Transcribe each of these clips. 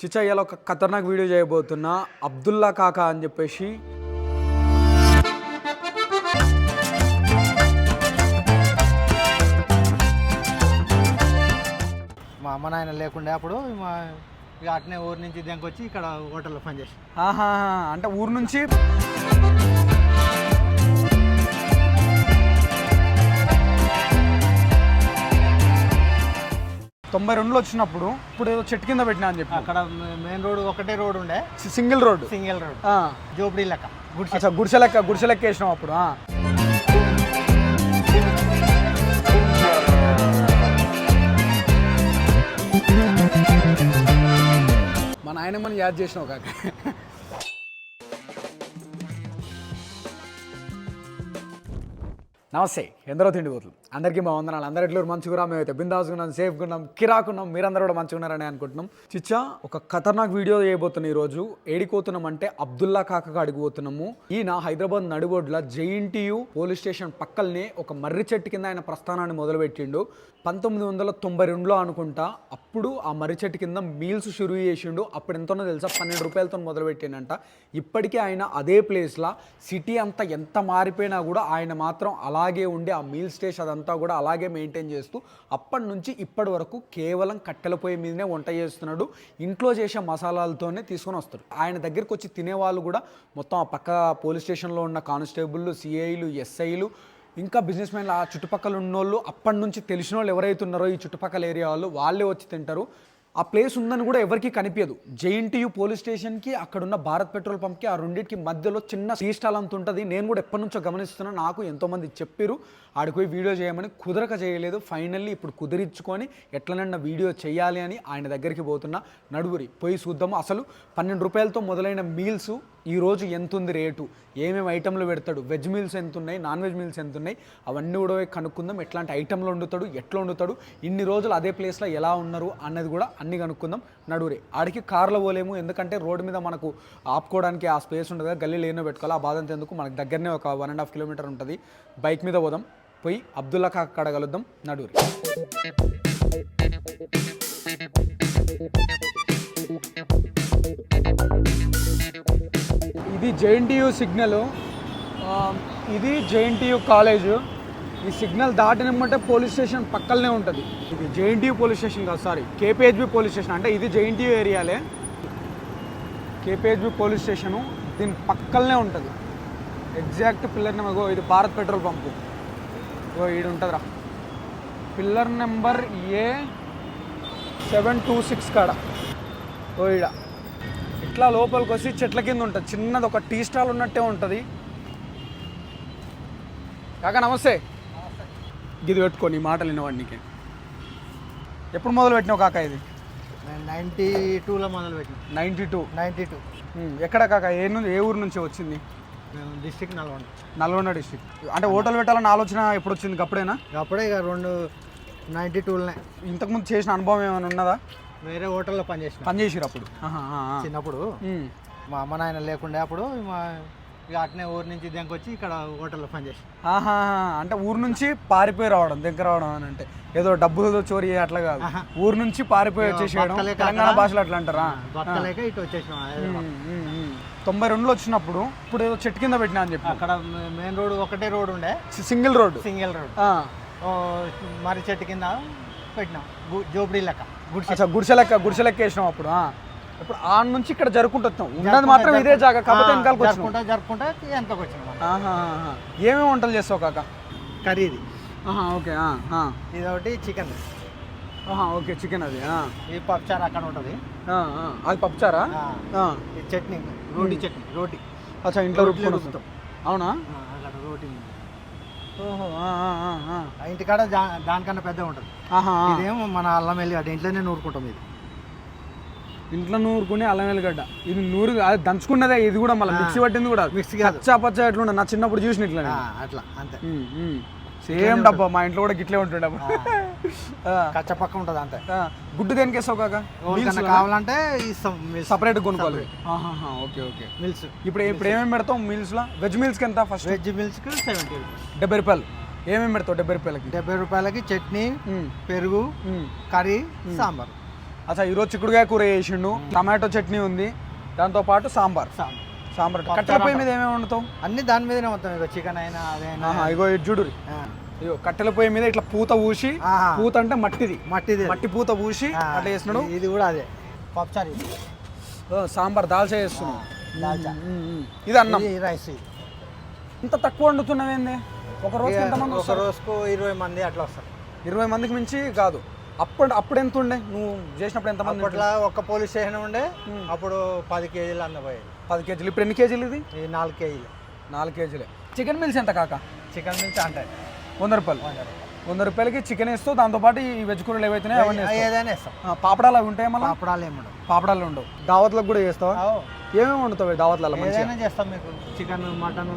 చిచ్చా ఇవాళ ఒక ఖతర్నాక్ వీడియో చేయబోతున్నా. అబ్దుల్లా కాకా అని చెప్పేసి. మా అమ్మ నాయన లేకుండే అప్పుడు మా ఇక అట్నే ఊరి నుంచి దెంకొచ్చి ఇక్కడ హోటల్లో పనిచేసి ఆహా అంటే ఊరు నుంచి తొంభై రెండులో వచ్చినప్పుడు ఇప్పుడు ఏదో చెట్టు కింద పెట్టినా అని చెప్పి. అక్కడ మెయిన్ రోడ్ ఒకటే రోడ్ ఉండే. Single road single road. ఆ. జోపిడి లెక్క. గుడిసె. గుడిసె లెక్క గుడిసె లెక్క వేసినాం అప్పుడు. మా నాయనమ్మని యాద్ చేసినావు కాక. నమస్తే ఎందరో తిండి పోతులు అందరికీ మా వందనాలు. అందరి ఎట్లు మంచిగా మేమైతే బిందాసుకున్నాం సేఫ్గా ఉన్నాం కిరాకున్నాం మీరందరూ కూడా మంచిగా ఉన్నారని అనుకుంటున్నాం. చిచ్చా ఒక ఖతర్నాక్ వీడియో చేయబోతున్నాం ఈరోజు ఏడిపోతున్నాం అంటే అబ్దుల్లా కాకగా అడిగిపోతున్నాము ఈయన హైదరాబాద్ నడిబొడ్ల జేఎన్టీయు పోలీస్ స్టేషన్ పక్కల్నే ఒక మర్రి చెట్టు కింద ఆయన ప్రస్థానాన్ని మొదలుపెట్టిండు. పంతొమ్మిది వందల తొంభై రెండులో అనుకుంటా అప్పుడు ఆ మర్రి చెట్టు కింద మీల్స్ షురూ చేసిండు. అప్పుడు ఎంతనో తెలుసా? పన్నెండు రూపాయలతో మొదలుపెట్టిండంట. ఇప్పటికీ ఆయన అదే ప్లేస్లో సిటీ అంతా ఎంత మారిపోయినా కూడా ఆయన మాత్రం అలా అలాగే ఉండి ఆ మీల్ స్టేషన్ అదంతా కూడా అలాగే మెయింటైన్ చేస్తూ అప్పటి నుంచి ఇప్పటి వరకు కేవలం కట్టెల పొయ్యి మీదనే వంట చేస్తున్నాడు. ఇంట్లో చేసే మసాలాలతోనే తీసుకొని వస్తాడు. ఆయన దగ్గరికి వచ్చి తినేవాళ్ళు కూడా మొత్తం ఆ పక్క పోలీస్ స్టేషన్లో ఉన్న కానిస్టేబుల్ సిఐలు ఎస్ఐలు ఇంకా బిజినెస్ మ్యాన్లు ఆ చుట్టుపక్కల ఉన్నోళ్ళు అప్పటి నుంచి తెలిసిన వాళ్ళు ఎవరైతే ఉన్నారో ఈ చుట్టుపక్కల ఏరియా వాళ్ళు వాళ్ళే వచ్చి తింటారు. ఆ ప్లేస్ ఉందని కూడా ఎవరికి కనిపించదు జేఎన్టీయూ పోలీస్ స్టేషన్కి అక్కడున్న భారత్ పెట్రోల్ పంప్కి ఆ రెండింటికి మధ్యలో చిన్న టీ స్టాల్ అంత ఉంటుంది. నేను కూడా ఎప్పటి నుంచో గమనిస్తున్నా నాకు ఎంతోమంది చెప్పారు ఆడికి పోయి వీడియో చేయమని కుదరక చేయలేదు ఫైనల్లీ ఇప్పుడు కుదిరించుకొని ఎట్లనన్నా వీడియో చేయాలి అని ఆయన దగ్గరికి పోతున్నా. నడుగురి పోయి చూద్దాము. అసలు పన్నెండు రూపాయలతో మొదలైన మీల్స్ ఈరోజు ఎంత ఉంది రేటు? ఏమేమి ఐటెంలు పెడతాడు? వెజ్ మీల్స్ ఎంత ఉన్నాయి నాన్ వెజ్ మీల్స్ ఎంత ఉన్నాయి అవన్నీ కూడా కనుక్కుందాం. ఎట్లాంటి ఐటెంలు వండుతాడు? ఎట్లా వండుతాడు? ఇన్ని రోజులు అదే ప్లేస్లో ఎలా ఉన్నారు? అన్నది కూడా అన్ని కనుక్కుందాం. నడువురే. ఆడికి కార్లో పోలేము. ఎందుకంటే రోడ్డు మీద మనకు ఆపుకోవడానికి ఆ స్పేస్ ఉండదు కదా. గల్లీ లేనో పెట్టుకోవాలి. ఆ బాధ ఎందుకు మనకు దగ్గరనే ఒక వన్ అండ్ హాఫ్ కిలోమీటర్ ఉంటుంది. బైక్ మీద పోదాం. పోయి అబ్దుల్లా కాక కాడ కలుద్దాం. జేఎన్టీయు సిగ్నల్ ఇది జేఎన్టీయు కాలేజు. ఈ సిగ్నల్ దాటినమంటే పోలీస్ స్టేషన్ పక్కనే ఉంటుంది. ఇది జేఎన్టీయు పోలీస్ స్టేషన్ కాదు సారీ కేపీహెచ్బి పోలీస్ స్టేషన్. అంటే ఇది జేఎన్టీయు ఏరియాలే. కేపీహెచ్బి పోలీస్ స్టేషను దీని పక్కనే ఉంటుంది. ఎగ్జాక్ట్ పిల్లర్ నెంబర్ ఇది భారత్ పెట్రోల్ పంపు. ఓ ఈడు ఉంటుందిరా pillar number A seven two six కాడ. ఓ ఈడ. ఇట్లా లోపలికి వచ్చి చెట్ల కింద ఉంటుంది. చిన్నది ఒక టీ స్టాల్ ఉన్నట్టే ఉంటుంది. కాకా నమస్తే. ఇది పెట్టుకో నీ మాటలు వినవాడికి ఎప్పుడు మొదలు పెట్టినావు కాకా ఇది? నైంటీ టూలో మొదలు పెట్టిన. నైంటీ టూ నైంటీ టూ ఎక్కడ కాకా? ఏ ఏ ఊరు నుంచి వచ్చింది? డిస్టిక్ నల్గొండ. నల్గొండ డిస్ట్రిక్ట్ అంటే హోటల్ పెట్టాలని ఆలోచన ఎప్పుడు వచ్చింది? అప్పుడేనా అప్పుడే ఇక రెండు నైంటీ టూలోనే ఇంతకుముందు చేసిన అనుభవం ఏమైనా ఉన్నదా? వేరే హోటల్లో పనిచేసిన. పని చేసిరు అప్పుడు. చిన్నప్పుడు. మా అమ్మ నాయన లేకుండే అప్పుడు మా ఇక అట్నే ఊరి నుంచి దెంకొచ్చి ఇక్కడ హోటల్లో పనిచేసి ఆహా అంటే ఊరు నుంచి పారిపోయి రావడం దగ్గర రావడం అని అంటే. ఏదో డబ్బులతో చోరీ అట్లా కాదు. ఊరు నుంచి పారిపోయి వచ్చేసేయడం బతకలేక తెలంగాణ భాషలో అట్లా అంటారా? బతకలేక ఇటు ఉమ్. తొంభై రెండులో వచ్చినప్పుడు ఇప్పుడు ఏదో చెట్టు కింద పెట్టినా అని చెప్పి అక్కడ మెయిన్ రోడ్ ఒకటే రోడ్ ఉండే. Single road single road. మర్రి చెట్టు కింద పెట్టినాం. గు- జోపిడి లెక్క. గుడిసె. గుడిసె లెక్క గుడిసె లెక్క వేసినాం అప్పుడు. ఇప్పుడు ఆ నుంచి ఇక్కడ జరుపుకుంటూ ఉన్నది మాత్రం ఇదే జాగా కాకపోతే వెనకాలకు జరుపుకుంటా జరుపుకుంటా ఎంతకు వచ్చినాం. ఏమేమి వంటలు చేస్తావు కాక? కర్రీ ఇది ఆహా, ఓకే. ఇది ఒకటి చికెన్. ఆహా, ఓకే చికెన్ అది. ఇది పప్పుచారు అక్కడ ఉంటుంది. అది పప్పుచారా? చట్నీ రోటీ చట్నీ రోటీ. అచ్చా ఇంట్లో వస్తాం. అవునా? రోటీ ఆ, ఇంటికాడ దా- దానికన్నా పెద్ద ఉంటుంది. ఆహా, ఆ. ఇదేమో మన అల్లం వెల్లిగడ్డ ఇంట్లోనే నూరుకుంటాం ఇది. ఇంట్లో నూరుకుని అల్లం వెల్లిగడ్డ ఇది నూరు అది దంచుకున్నదే ఇది కూడా మళ్ళీ. మిక్సీ పట్టింది కూడా. మిక్సీ కాదు. పచ్చా పచ్చా నా చిన్నప్పుడు చూసిన ఇట్లా ఆ, అట్లా. అంతే. సేమ్ డబ్బా మా ఇంట్లో కూడా గిట్లే ఉంటుండే కచ్చ పక్క ఉంటుంది అంతే. గుడ్డు దేనికి వేస్తావు కాక? కావాలంటే సపరేట్ కొనుక్కోవాలి. Okay okay. మిల్స్ ఇప్పుడు ఇప్పుడు ఏమేమి పెడతాం మీల్స్లో వెజ్ మీల్స్కి ఎంత ఫస్ట్ వెజ్ మిల్స్కి సెవెంటీ డెబ్బై రూపాయలు. ఏమేమి పెడతావు డెబ్బై రూపాయలకి? డెబ్బై రూపాయలకి చట్నీ పెరుగు. కర్రీ సాంబార్. అచ్చా ఈరోజు చిక్కుడుకాయ కూర చేసిండు. టమాటో చట్నీ ఉంది. దాంతో పాటు సాంబార్. సాం- సాంబార్ కట్టెల పొయ్యి మీద ఏమేమి వండుతావు? అన్ని దాని మీదనే మొత్తం ఇక చికెన్ అయినా అదైనా. ఇగో ఆ. ఇగో కట్టెల పొయ్యి మీద ఇట్లా పూత పూసి. పూత అంటే మట్టిది. మట్టిది. మట్టి పూత పూసి అట్లా చేస్తున్నాడు. ఇది- కూడా అదే. ఓ, సాంబార్ దాల్చా ఉమ్. ఇది అన్నం. రైస్. ఇంత తక్కువ వండుతున్నావేంది ఒక రోజు ఎంతమంది ఒక రోజుకు ఇరవై మంది అట్లా వస్తారు. ఇరవై మందికి మించి కాదు. అప్పుడు అప్పుడు ఎంత ఉండే? నువ్వు చేసినప్పుడు ఎంతమంది అప్పట్లో ఒక్క పోలీస్ స్టేషన్ ఉండే. అప్పుడు పది కేజీలు అందపోయేది పది కేజీలు. ఇప్పుడు ఎన్ని కేజీలు ఇది? ఇది నాలుగు కేజీలు. నాలుగు కేజీలే. చికెన్ మిల్స్ ఎంత కాక? చికెన్ నుంచి అంటే వంద రూపాయలు. వంద రూపాయలకి చికెన్ ఇస్తూ దాంతోపాటు ఈ వెజ్ కూరలు వేస్తావు. ఏదైనా ఇస్తాం పాపడాలు అవి ఉంటాయి మళ్ళీ? పాపడాలు ఏముండవు పాపడాలు ఉండవు. దావత్లకు కూడా చేస్తావా? ఆవ్. ఏమేమి ఈ దావత్లలో ఏదైనా చేస్తాం మీకు. Chicken mutton.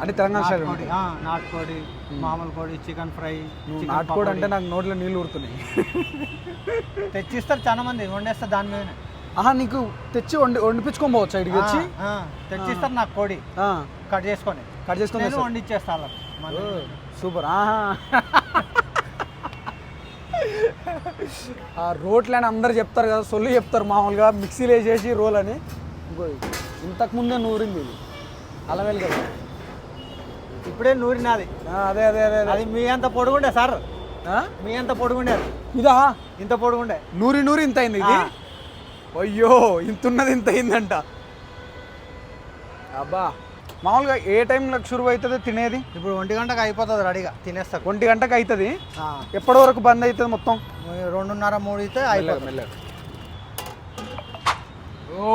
అంటే తెలంగాణ స్టైల్ నాటుకోడి మామూలు కోడి చికెన్ ఫ్రై నాటుకోడి అంటే నాకు నోట్లో నీళ్ళు ఊరుతున్నాయి. తెచ్చిస్తారు చాలా మంది. వండేస్తారు దాని మీదనే. ఆహా నీకు తెచ్చి వండి వండిపించుకొని పోవచ్చు ఇడికి వచ్చి? తెచ్చిస్తారు నాకు కోడి. కట్ చేసుకొని. కట్ చేసుకొని నేను వండిచ్చేస్తా సూపర్. ఆహా. ఆ రోట్లని అందరు చెప్తారు కదా సొల్లు చెప్తారు మామూలుగా మిక్సీలో వేసేసి రోల్ అని ఇంతకు ముందే నూరింది ఇది. అలవేలు కదా. ఇప్పుడే నూరినది. అదే అదే అదే అదే. మీ అంత పొడుగుండే సార్? మీ అంత పొడుగుండే ఇదా? ఇంత పొడుగుండే. నూరి నూరి ఇంత అయింది ఇది. అయ్యో ఇంత ఉన్నది ఇంత అయిందంట అబ్బా మామూలుగా ఏ టైంలో షురువు అవుతుంది తినేది? ఇప్పుడు ఒంటి గంటకు అయిపోతుంది రెడీగా తినేస్తారు ఒంటి గంటకు అవుతుంది ఆ, ఎప్పటి వరకు బంద్ అవుతుంది మొత్తం? రెండున్నర మూడు అయితే అయిపోతుంది. ఓ.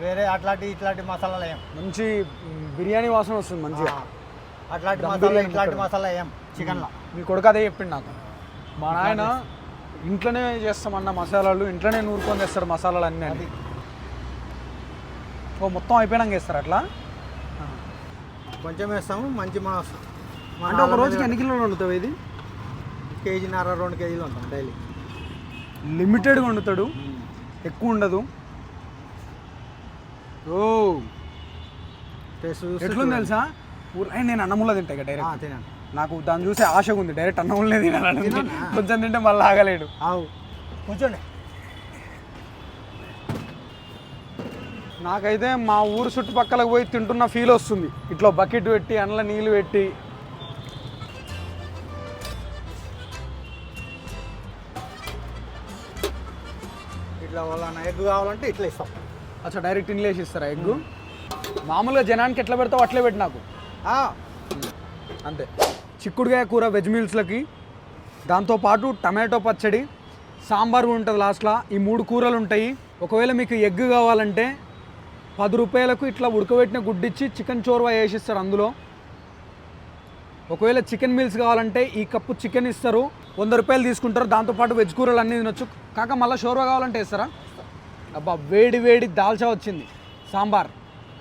వేరే అట్లాంటి ఇట్లాంటి మసాలాలు ఏం? మంచి బిర్యానీ వాసన వస్తుంది మంచిగా. అట్లాంటి మసాలా ఇట్లాంటి. మసాలా ఏం? చికెన్లో. మీ కొడుకు అదే చెప్పిండు నాకు. మా నాయన ఇంట్లోనే చేస్తామన్న మసాలాలు ఇంట్లోనే నూరుకొని తెస్తారు మసాలాలు అన్నీ అని. అది. ఓ మొత్తం అయిపోయినాక వేస్తారు అట్లా? కొంచెం వేస్తాము మంచి మన మా అంటే ఒక రోజుకి ఎన్ని కిలోలు వండుతావు ఇది? కేజీన్నర రెండు కేజీలు ఉంటాం డైలీ. లిమిటెడ్గా వండుతాడు? ఎక్కువ ఉండదు? ఓ. టేస్ట్ ఎట్లుంది తెలుసా? ఊర్లో నేను అన్నముల్లో తింటా ఇక ఆ, డైరెక్ట్ తినండి. నాకు దాన్ని చూసే ఆశగా ఉంది డైరెక్ట్ అన్నములనే తినాలని ఉంది. తిననా? కొంచెం తింటే మళ్ళీ ఆగలేడు. ఆవు కూర్చోండి. నాకైతే మా ఊరు చుట్టుపక్కలకు పోయి తింటున్న ఫీల్ వస్తుంది. ఇట్లా బకెట్ పెట్టి అందులో నీళ్ళు పెట్టి. ఇట్లా వాళ్ళ ఎగ్ కావాలంటే ఇట్లా ఇస్తాం. అచ్చా డైరెక్ట్ ఇంగ్లీష్ ఇస్తారా ఎగ్ మామూలుగా జనానికి ఎట్లా పెడతావు అట్లే పెట్టి నాకు. అంతే. చిక్కుడుకాయ కూర వెజ్ మీల్స్లకి దాంతోపాటు టమాటో పచ్చడి సాంబార్ ఉంటుంది లాస్ట్లో ఈ మూడు కూరలు ఉంటాయి. ఒకవేళ మీకు ఎగ్ కావాలంటే పది రూపాయలకు ఇట్లా ఉడకబెట్టిన గుడ్డిచ్చి చికెన్ చోర్వా వేసిస్తారు అందులో. ఒకవేళ చికెన్ మీల్స్ కావాలంటే ఈ కప్పు చికెన్ ఇస్తారు. వంద రూపాయలు తీసుకుంటారు. దాంతోపాటు వెజ్ కూరలు అన్నీ తినొచ్చు. కాక మళ్ళీ షోర్వా కావాలంటే ఇస్తారా అబ్బా వేడి వేడి దాల్చా వచ్చింది. సాంబార్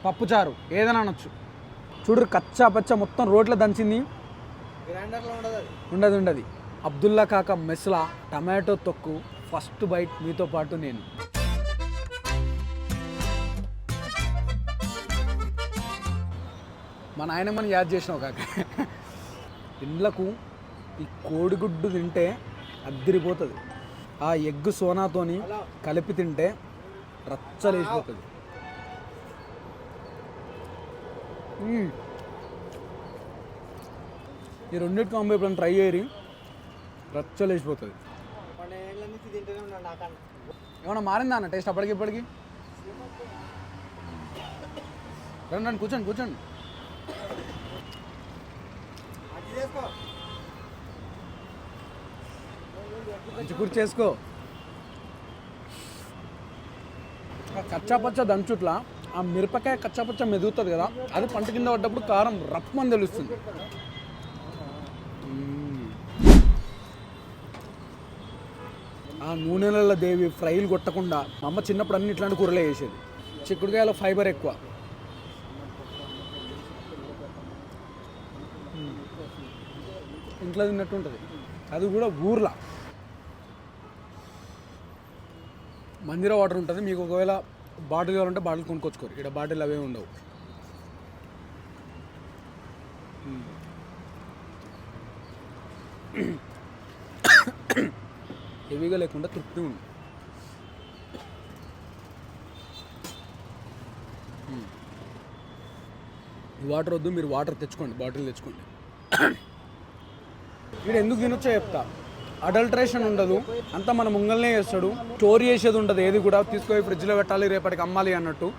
పప్పుచారు ఏదైనా అనొచ్చు. చూడు కచ్చా పచ్చ మొత్తం రోడ్ల దంచింది. ఉండదు ఉండదు అబ్దుల్లా కాక మెస్లా టమాటో తొక్కు ఫస్ట్ బైట్ మీతో పాటు నేను. మా నాయనమ్మని యాద్ చేసినావు కాక. ఇండ్లకు ఈ కోడిగుడ్డు తింటే అద్దరిపోతుంది. ఆ ఎగ్ సోనాతోని కలిపి తింటే రచ్చలేసిపోతుంది. ఈ రెండింటి కాంబో ఎప్పుడైనా ట్రై చేయరి? రచ్చలేసిపోతుంది ఏమన్నా మారిందా అన్న? టేస్ట్ అప్పటికి ఇప్పటికి? రండి రండి కూర్చోండి కూర్చోండి. చేసుకో మంచి కూర్చి చేసుకో. కచ్చాపచ్చ దంచుట్లా ఆ మిరపకాయ కచ్చాపచ్చ మెదుగుతుంది కదా అది పంట కింద పడ్డప్పుడు కారం రప్పమని తెలుస్తుంది మ్మ్. ఆ నూనెలలో దేవి ఫ్రైలు కొట్టకుండా మా అమ్మ చిన్నప్పుడు అన్ని ఇట్లాంటి కూరలే వేసేది చిక్కుడుకాయలో ఫైబర్ ఎక్కువ. ఇంట్లో తిన్నట్టు ఉంటుంది. అది కూడా ఊర్ల. మందిర వాటర్ ఉంటుంది. మీకు ఒకవేళ బాటిల్ కావాలంటే బాటిల్ కొనుక్కొచ్చుకోరు. ఇక్కడ బాటిల్ అవే ఉండవు. హెవీగా లేకుండా తృప్తి ఉంది. వాటర్ వద్దు మీరు వాటర్ తెచ్చుకోండి బాటిల్ తెచ్చుకోండి. వీడు ఎందుకు తినొచ్చో చెప్తా. అడల్ట్రేషన్ ఉండదు అంతా మన ముంగల్నే చేస్తాడు. స్టోర్ చేసేది ఉండదు ఏది కూడా. తీసుకొని ఫ్రిడ్జ్లో పెట్టాలి రేపటికి అమ్మాలి అన్నట్టు.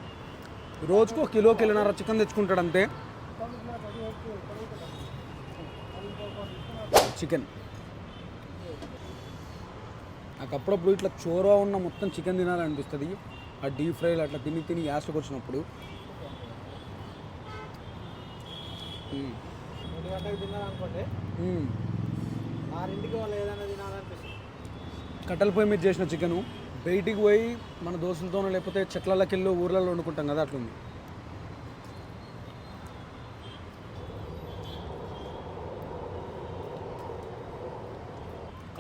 రోజుకు ఒక కిలో కిలోన్నర చికెన్ తెచ్చుకుంటాడు అంతే. చికెన్. నాకు అప్పుడప్పుడు ఇట్లా చోరుగా ఉన్న మొత్తం చికెన్ తినాలనిపిస్తుంది. ఆ డీప్ ఫ్రైలు అట్లా తిని తిని యాస్ట్కి వచ్చినప్పుడు. కట్టెల పొయ్యి మీద చేసిన చికెను బయటికి పోయి మన దోస్తులతోనో లేకపోతే చెట్లకి వెళ్ళి ఊర్లలో వండుకుంటాం కదా అట్లుంది.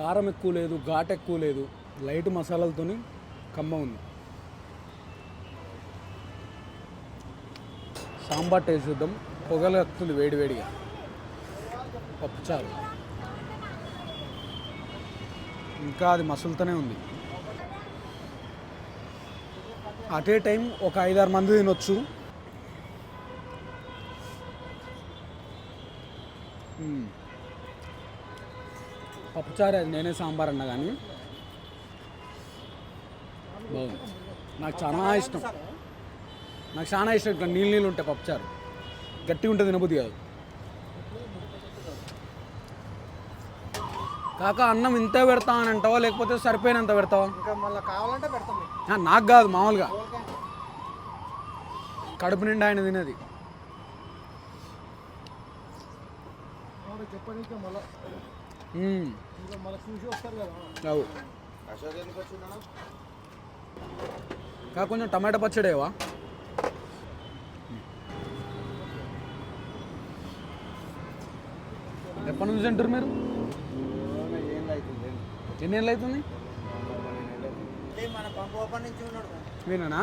కారం ఎక్కువ లేదు ఘాట్ ఎక్కువ లేదు. లైట్ మసాలాలతో కమ్మ ఉంది. సాంబార్ టేస్ట్ చూద్దాం. పొగలు వస్తుంది వేడివేడిగా పప్పుచారు ఇంకా అది మసులుతూనే ఉంది. అటే టైం ఒక ఐదారు మంది తినొచ్చు. పప్పుచారు అది నేనే సాంబార్ అన్నా కానీ. బాగుంది. నాకు చాలా ఇష్టం. నాకు చాలా ఇష్టం ఇట్లా నీళ్ళు నీళ్ళు ఉంటాయి పప్పుచారు. గట్టిగా ఉంటుంది తినబుద్ధి కాదు. కాక అన్నం ఇంత పెడతా అని అంటావా? లేకపోతే సరిపోయినంత పెడతావా? నాకు కాదు మామూలుగా. కడుపు నిండా ఆయన తినేది. చెప్పడానికి మళ్ళీ. అవు. కాక కొంచెం టమాటా పచ్చడేవా ఎప్పటి నుంచి తింటారు మీరు? ఎన్ని ఏళ్ళు అవుతుంది? మన పంపు ఓపెన్ నుంచి ఉన్నాడు మీరేనా?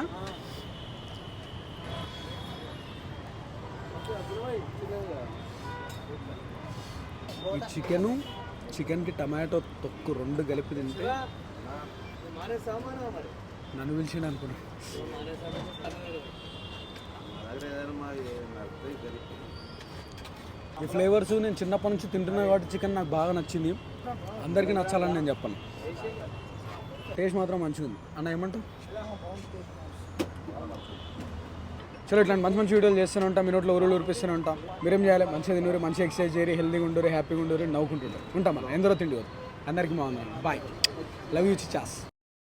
ఈ చికెను? చికెన్కి టమాటో తొక్కు రెండు కలిపి తింటే నన్ను పిలిచిండు అనుకున్నా. ఈ ఫ్లేవర్స్ నేను చిన్నప్పటి నుంచి తింటున్నా కాబట్టి చికెన్ నాకు బాగా నచ్చింది. అందరికీ నచ్చాలని నేను చెప్పను. టేస్ట్ మాత్రం మంచిగా ఉంది అన్న ఏమంటావు? చలో ఇట్లాంటి మంచి మంచి వీడియోలు చేస్తూనే ఉంటాం. మీ నోట్లో ఊరులు ఊరిపిస్తూనే ఉంటాం. మీరేం చేయాలి? మంచిగా తినరు మంచిగా ఎక్సర్సైజ్ చేయరు హెల్దీగా ఉండరు హ్యాపీగా ఉండరు నవ్వుకుంటుంటారు ఉంటాం మనం. ఎందరో తిండి అందరికీ బాగుంది బాయ్ లవ్ యూ చిచాస్